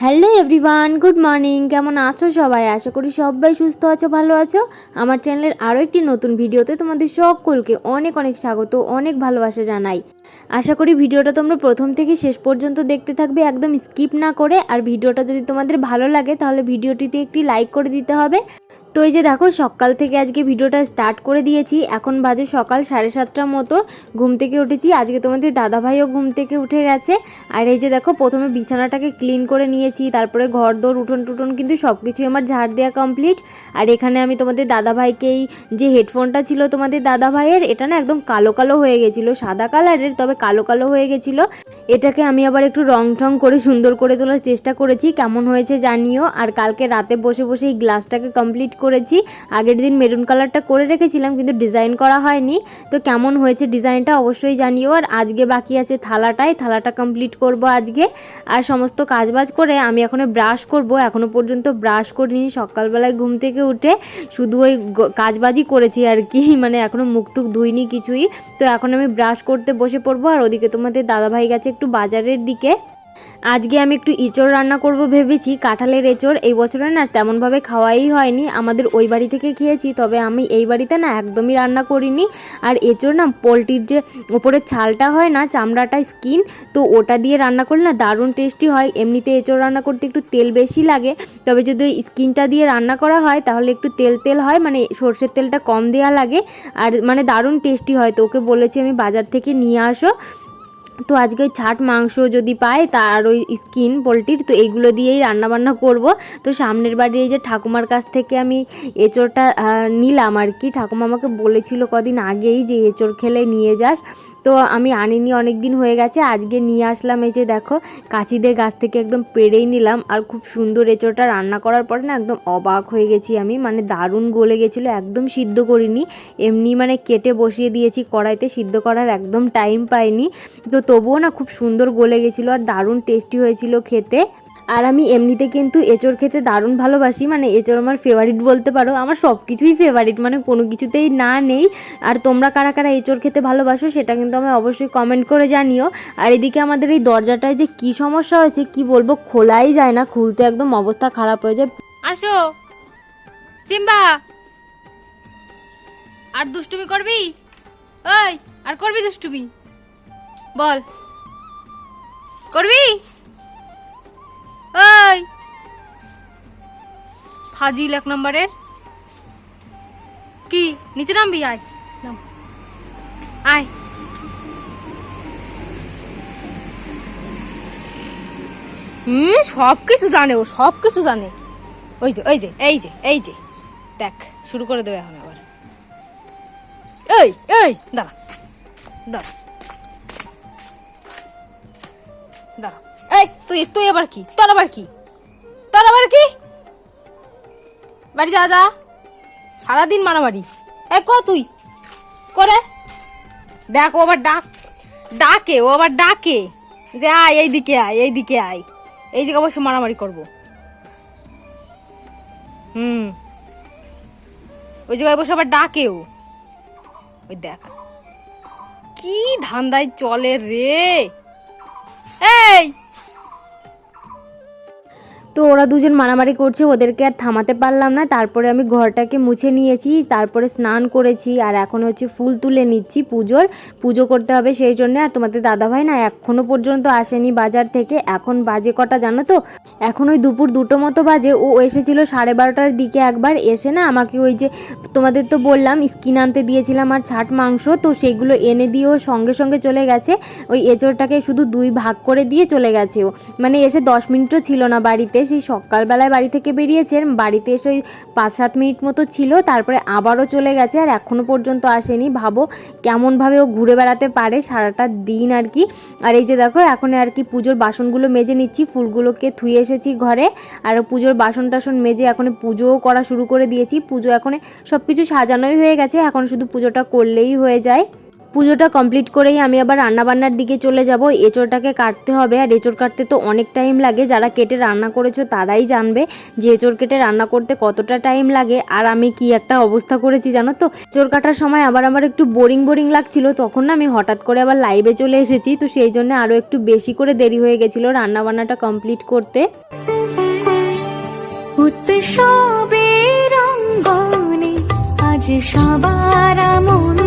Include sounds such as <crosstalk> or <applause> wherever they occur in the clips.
Hello everyone good morning কেমন আছো সবাই? আশা করি সবাই সুস্থ আছো, ভালো আছো। আমার চ্যানেলের আরও একটি নতুন ভিডিওতে তোমাদের সকলকে অনেক অনেক স্বাগত, অনেক ভালোবাসা জানাই। আশা করি ভিডিওটা তোমরা প্রথম থেকে শেষ পর্যন্ত দেখতে থাকবে, একদম স্কিপ না করে। আর ভিডিওটা যদি তোমাদের ভালো লাগে, তাহলে ভিডিওটিতে একটি লাইক করে দিতে হবে। তো এই যে দেখো, সকাল থেকে আজকে ভিডিওটা স্টার্ট করে দিয়েছি। এখন বাজে সকাল সাড়ে সাতটার মতো, ঘুম থেকে উঠেছি। আজকে তোমাদের দাদাভাইও ঘুম থেকে উঠে গেছে। আর এই যে দেখো, প্রথমে বিছানাটাকে ক্লিন করে নিয়েছি, তারপরে ঘর দোর উঠোন টুটন কিন্তু সব কিছুই আমার ঝাড় দেওয়া কমপ্লিট। আর এখানে আমি তোমাদের দাদাভাইকেই, যে হেডফোনটা ছিল তোমাদের দাদাভাইয়ের, এটা না একদম কালো কালো হয়ে গেছিল, সাদা কালারের। তবে কালো কালো হয়ে গেছিল। এটাকে আমি আবার একটু রং ঠং করে সুন্দর করে তোলার চেষ্টা করেছি। কেমন হয়েছে জানিও। আর কালকে রাতে বসে বসে এই গ্লাসটাকে কমপ্লিট করেছি। আগের দিন মেরুন কালারটা করে রেখেছিলাম, কিন্তু ডিজাইন করা হয়নি। তো কেমন হয়েছে ডিজাইনটা অবশ্যই জানিও। আর আজকে বাকি আছে থালাটাই। থালাটা কমপ্লিট করব আজকে। আর সমস্ত কাজবাজ করে আমি এখনও ব্রাশ করব। এখনও পর্যন্ত ব্রাশ করিনি। সকালবেলায় ঘুম থেকে উঠে শুধু ওই কাজবাজই করেছি আর কি। <laughs> মানে এখনও মুখ টুক ধুইনি কিছুই। তো এখন আমি ব্রাশ করতে বসে পড়ব আর ওদিকে তোমাদের দাদাভাই গেছে একটু বাজারের দিকে। আজকে আমি একটু এঁচড় রান্না করব ভেবেছি। কাঁঠালের এঁচড় এই বছরে না তেমনভাবে খাওয়াই হয়নি। আমাদের ওই বাড়ি থেকে খেয়েছি, তবে আমি এই বাড়িতে না একদমই রান্না করিনি। আর এঁচড় না পোলট্রির যে ওপরের ছালটা হয় না, চামড়াটা স্কিন, তো ওটা দিয়ে রান্না করলে না দারুণ টেস্টি হয়। এমনিতে এঁচড় রান্না করতে একটু তেল বেশি লাগে, তবে যদি ওই স্কিনটা দিয়ে রান্না করা হয়, তাহলে একটু তেল তেল হয় মানে সর্ষের তেলটা কম দেওয়া লাগে। আর মানে দারুণ টেস্টি হয়, তো ওকে বলেছি আমি বাজার থেকে নিয়ে আসো। তো আজকে ছাট মাংস যদি পাই তার ওই স্কিন, পোলট্রির, তো এগুলো দিয়েই রান্নাবান্না করব। তো সামনের বাড়ির এই যে ঠাকুমার কাছ থেকে আমি এঁচোড়টা নিলাম আর কি। ঠাকুমা আমাকে বলেছিল কদিন আগেই যে এঁচোড় খেলে নিয়ে যাস। তো আমি আনিনি অনেক দিন হয়ে গেছে, আজকে নিয়ে আসলাম এই যে দেখো, কাঁচিদের গাছ থেকে একদম পেড়েই নিলাম, আর খুব সুন্দর এঁচোড়টা রান্না করার পরে না একদম অবাক হয়ে গেছি আমি মানে দারুণ গলে গেছিল, একদম সিদ্ধ করিনি, এমনি মানে কেটে বসিয়ে দিয়েছি কড়াইতে, সিদ্ধ করার একদম টাইম পাইনি, তো তবুও না খুব সুন্দর গলে গেছিল, আর দারুণ টেস্টি হয়েছিল খেতে। আর আমি এমনিতে কিন্তু এঁচড় খেতে দারুণ ভালোবাসি মানে এঁচড় আমার ফেভারিট বলতে পারো। আমার সব কিছুই ফেভারিট মানে কোনো কিছুতেই না নেই। আর তোমরা কারা কারা এঁচড় খেতে ভালোবাসো সেটা কিন্তু আমি অবশ্যই কমেন্ট করে জানিও। আর এদিকে আমাদের এই দরজাটায় যে কি সমস্যা হয়েছে, কি বলব, খোলাই যায় না, খুলতে একদম অবস্থা খারাপ হয়ে যায়। আসো। সিম্বা! আর দুষ্টুমি করবি? ওই, আর করবি দুষ্টুমি? বল। করবি? ওই ফাজিল এক নম্বরের। কি? নিচে নামবি, আয়। নাম। আয়। হুম সব কিছু জানে ও, সব কিছু জানে। ওই যে ওই যে, এই যে এই যে। দেখ, শুরু করে দেবে এখন আবার। এই এই, দাঁড়া দাঁড়া। দাঁড়া। এই, তুই তুই আবার কি? তোর আবার কি? তোর আবার কি? বাড়ি যা যা। সারাদিন মারামারি। এই, ক তুই? করে দেখ, ও আবার ডাক, ডাকে, ও আবার ডাকে। যে আয়, এইদিকে আয় এইদিকে আয়। এই দিকে অবশ্য মারামারি করব। হুম। ওই জায়গায় বসে আবার ডাকেও ওই দেখ। কি ধান্দায় চলে রে। এই তো ওরা দুজন মারামারি করছে, ওদেরকে আর থামাতে পারলাম না। তারপরে আমি ঘরটাকে মুছে নিয়েছি, তারপরে স্নান করেছি, আর এখন হচ্ছে ফুল তুলে নিচ্ছি পুজোর। পুজো করতে হবে সেই জন্য, আর তোমাদের দাদাভাই না এখনও পর্যন্ত আসেনি বাজার থেকে। এখন বাজে কটা জানো তো? এখন ওই দুপুর দুটো মতো বাজে, ও এসেছিল সাড়ে বারোটার দিকে একবার, এসে না আমাকে ওই যে তোমাদের তো বললাম, স্কিন আনতে দিয়েছিলাম আর ছাট মাংস, তো সেগুলো এনে দিয়ে ও সঙ্গে সঙ্গে চলে গেছে। ওই এঁচড়টাকে শুধু দুই ভাগ করে দিয়ে চলে গেছে ও। মানে এসে দশ মিনিটও ছিল না বাড়িতে সেই সকালবেলায় বাড়ি থেকে বেরিয়েছে বাড়িতে এসে ওই পাঁচ সাত মিনিট মতো ছিল, তারপরে আবারও চলে গেছে আর এখনও পর্যন্ত আসেনি। ভাবো কেমনভাবে ও ঘুরে বেড়াতে পারে সারাটা দিন আর কি। আর এই যে দেখো, এখন আর কি পুজোর বাসনগুলো মেজে নিচ্ছি, ফুলগুলোকে ধুয়ে এসেছি ঘরে। আর পুজোর বাসন টাসন মেজে এখন পুজোও করা শুরু করে দিয়েছি। পুজো এখন সব কিছু সাজানোই হয়ে গেছে, এখন শুধু পুজোটা করলেই হয়ে যায়। পুজোটা কমপ্লিট করেই আমি আবার রান্নাবান্নার দিকে চলে যাব। এঁচোড়টাকে কাটতে হবে, আর এঁচোড় কাটতে তো অনেক টাইম লাগে। যারা কেটে রান্না করেছ তারাই জানবে যে এঁচোড় কেটে রান্না করতে কতটা টাইম লাগে, আর আমি কি একটা অবস্থা করেছি জানো তো? এঁচোড় কাটার সময় আবার আমার একটু বোরিং বোরিং লাগছিল। তখন না আমি হঠাৎ করে আবার লাইভে চলে এসেছি। তো সেই জন্য আরও একটু বেশি করে দেরি হয়ে গেছিল রান্নাবান্নাটা কমপ্লিট করতে। উৎসবের আজ সবার আমন্ত্রণ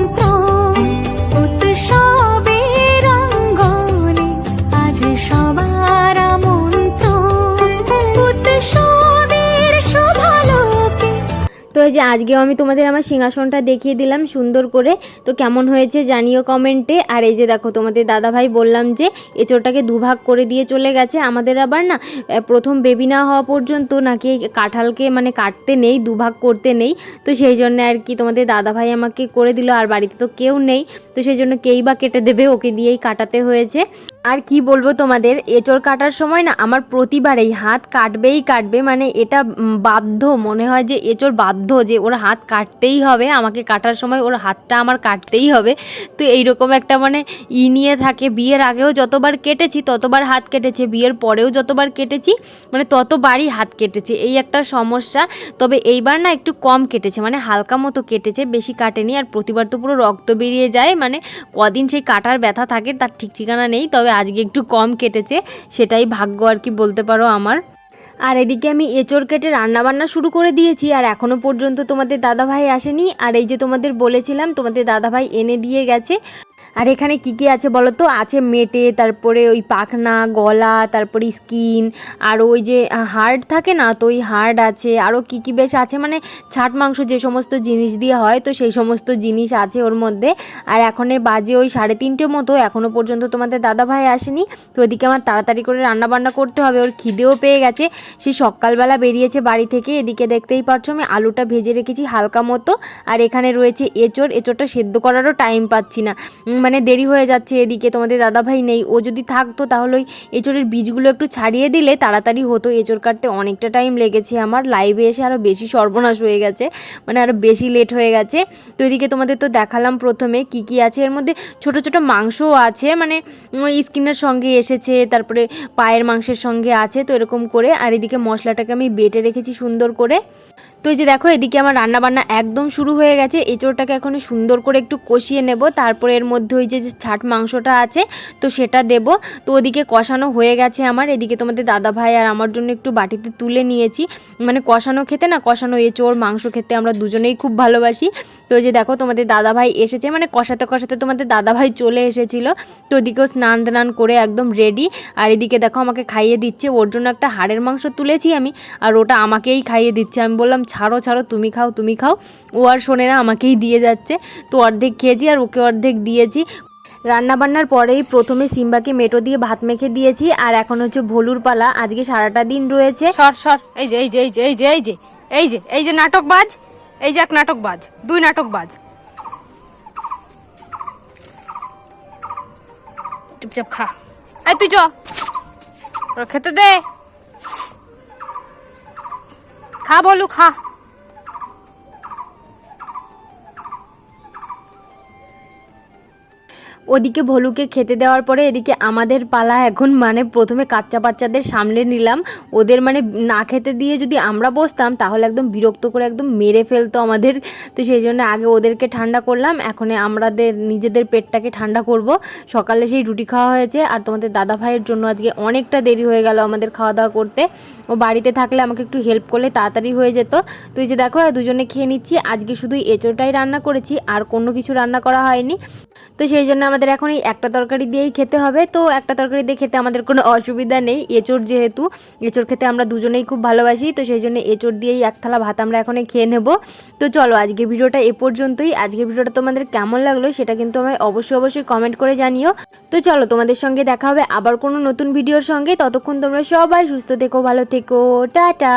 এই যে আজকেও আমি তোমাদের আমার সিংহাসনটা দেখিয়ে দিলাম সুন্দর করে। তো কেমন হয়েছে জানিও কমেন্টে আর এই যে দেখো, তোমাদের দাদাভাই বললাম যে এঁচোড়টাকে দুভাগ করে দিয়ে চলে গেছে। আমাদের আবার না প্রথম বেবি না হওয়া পর্যন্ত নাকি কাঁঠালকে মানে কাটতে নেই, দুভাগ করতে নেই। তো সেই জন্য আর কি তোমাদের দাদাভাই আমাকে করে দিল। আর বাড়িতে তো কেউ নেই। তো সেই জন্য কেই বা কেটে দেবে ওকে দিয়েই কাটাতে হয়েছে। আর কি বলব তোমাদের? এঁচড় কাটার সময় না আমার প্রতিবারেই হাত কাটবেই কাটবে মানে এটা বাধ্য, মনে হয় যে এঁচড় বাধ্য যে ওর হাত কাটতেই হবে, আমাকে কাটার সময় ওর হাতটা আমার কাটতেই হবে। তো এইরকম একটা মানে ই নিয়ে থাকে, বিয়ের আগেও যতবার কেটেছি ততবার হাত কেটেছে, বিয়ের পরেও যতবার কেটেছি মানে ততবারই হাত কেটেছে, এই একটা সমস্যা। তবে এইবার না একটু কম কেটেছে মানে হালকা মতো কেটেছে, বেশি কাটেনি, আর প্রতিবার তো পুরো রক্ত বেরিয়ে যায় মানে কদিন সেই কাটার ব্যথা থাকে, তার ঠিক ঠিকানা নেই, তবে আজকে একটু কম কেটেছে, সেটাই ভাগ্য আর কি বলতে পারো আমার। আর এদিকে আমি এঁচড় কেটে রান্নাবান্না শুরু করে দিয়েছি, আর এখনও পর্যন্ত তোমাদের দাদাভাই আসেনি। আর এই যে তোমাদের বলেছিলাম, তোমাদের দাদাভাই এনে দিয়ে গেছে। আর এখানে কি কি আছে বলো তো? আছে মেটে, তারপরে ওই পাখনা, গলা, তারপরে স্কিন, আর ওই যে হার্ড থাকে না? তো ওই হার্ড আছে। আরও কি কি বেশ আছে? মানে ছাট মাংস যে সমস্ত জিনিস দিয়ে হয়, তো সেই সমস্ত জিনিস আছে ওর মধ্যে। আর এখন বাজে ওই সাড়ে তিনটে মতো এখনও পর্যন্ত তোমাদের দাদাভাই আসেনি। তো ওদিকে আমার তাড়াতাড়ি করে রান্না বান্না করতে হবে, ওর খিদেও পেয়ে গেছে। সে সকালবেলা বেরিয়েছে বাড়ি থেকে, এদিকে দেখতেই পাচ্ছ আমি আলুটা ভেজে রেখেছি হালকা মতো। আর এখানে রয়েছে এঁচড়, এঁচড়টা সেদ্ধ করারও টাইম পাচ্ছি না। মানে দেরি হয়ে যাচ্ছে এদিকে, তোমাদের দাদাভাই নেই। ও যদি থাকতো তাহলে ওই এঁচড়ের বীজগুলো একটু ছাড়িয়ে দিলে তাড়াতাড়ি হতো। এঁচড় কাটতে অনেকটা টাইম লেগেছে আমার। লাইভে এসে আরও বেশি সর্বনাশ হয়ে গেছে মানে আরও বেশি লেট হয়ে গেছে। তো এদিকে তোমাদের তো দেখালাম প্রথমে কি কি আছে। এর মধ্যে ছোট ছোট মাংসও আছে মানে স্কিনের সঙ্গে এসেছে, তারপরে পায়ের মাংসের সঙ্গে আছে, তো এরকম করে। আর এদিকে মশলাটাকে আমি বেটে রেখেছি সুন্দর করে। তো এই যে দেখো, এদিকে আমার রান্না বান্না একদম শুরু হয়ে গেছে। এঁচোড়টাকে এখন সুন্দর করে একটু কষিয়ে নেব। তারপরে এর মধ্যে ওই যে ছাট মাংসটা আছে, তো সেটা দেব। তো ওদিকে কষানো হয়ে গেছে আমার। এদিকে তোমাদের দাদা ভাই আর আমার জন্য একটু বাটিতে তুলে নিয়েছি। মানে কষানো খেতে না, কষানো এঁচোড়, মাংস খেতে আমরা দুজনেই খুব ভালোবাসি। তো যে দেখো, তোমাদের দাদা ভাই এসেছে। মানে কষাতে কষাতে তোমাদের দাদা ভাই চলে এসেছিল। তো ওদিকেও স্নান টান করে একদম রেডি। আর এদিকে দেখো, আমাকে খাইয়ে দিচ্ছে। ওর জন্য একটা হাড়ের মাংস তুলেছি আমি। আর ওটা আমাকেই খাইয়ে দিচ্ছে। আমি বললাম ছাড়ো ছাড়ো, তুমি খাও তুমি খাও। ও আর শোনে না, আমাকেই দিয়ে যাচ্ছে। তো অর্ধেক খেয়েছি আর ওকে অর্ধেক দিয়েছি। রান্না বান্নার পরেই প্রথমে সিম্বাকে মেটো দিয়ে ভাত মেখে দিয়েছি, আর এখন হচ্ছে ভলুর পালা। আজকে সারাটা দিন রয়েছে। সর সর। এই যে এই যে এই যে এই যে এই যে এই যে এই যে নাটকবাজ। এই যে এক নাটকবাজ, দুই নাটকবাজ। চুপচাপ খা। এই তুই চ। খেতে দে। খা বলু, খা। ওদিকে ভলুকে খেতে দেওয়ার পরে এদিকে আমাদের পালা এখন মানে প্রথমে কাচ্চা বাচ্চাদের সামলে নিলাম। ওদের মানে না খেতে দিয়ে যদি আমরা বসতাম, তাহলে একদম বিরক্ত করে একদম মেরে ফেলতো আমাদের। তো সেই জন্য আগে ওদেরকে ঠান্ডা করলাম, এখন আমাদের নিজেদের পেটটাকে ঠান্ডা করব। সকালে সেই রুটি খাওয়া হয়েছে, আর তোমাদের দাদা ভাইয়ের জন্য আজকে অনেকটা দেরি হয়ে গেল আমাদের খাওয়া দাওয়া করতে। ও বাড়িতে থাকলে আমাকে একটু হেল্প করলে তাড়াতাড়ি হয়ে যেত। তো এই যে দেখো দুজনে খেয়ে নিচ্ছি। আজকে শুধু এঁচোড়টাই রান্না করেছি, আর কোনো কিছু রান্না করা হয়নি। তো সেই জন্য আমাদের এখন এই একটা তরকারি দিয়েই খেতে হবে। তো একটা তরকারি দিয়ে খেতে আমাদের কোনো অসুবিধা নেই। এঁচোড় যেহেতু, এঁচোড় খেতে আমরা দুজনেই খুব ভালোবাসি। তো সেই জন্য এঁচোড় দিয়েই এক থালা ভাত আমরা এখন খেয়ে নেব। তো চলো আজকে ভিডিওটা এ পর্যন্তই। আজকে ভিডিওটা তোমাদের কেমন লাগল সেটা কিন্তু আমায় অবশ্যই অবশ্যই কমেন্ট করে জানিও। তো চলো তোমাদের সঙ্গে দেখা হবে আবার কোনো নতুন ভিডিওর সঙ্গে। ততক্ষণ তোমরা সবাই সুস্থ থেকো, ভালো থেকো। টাটা!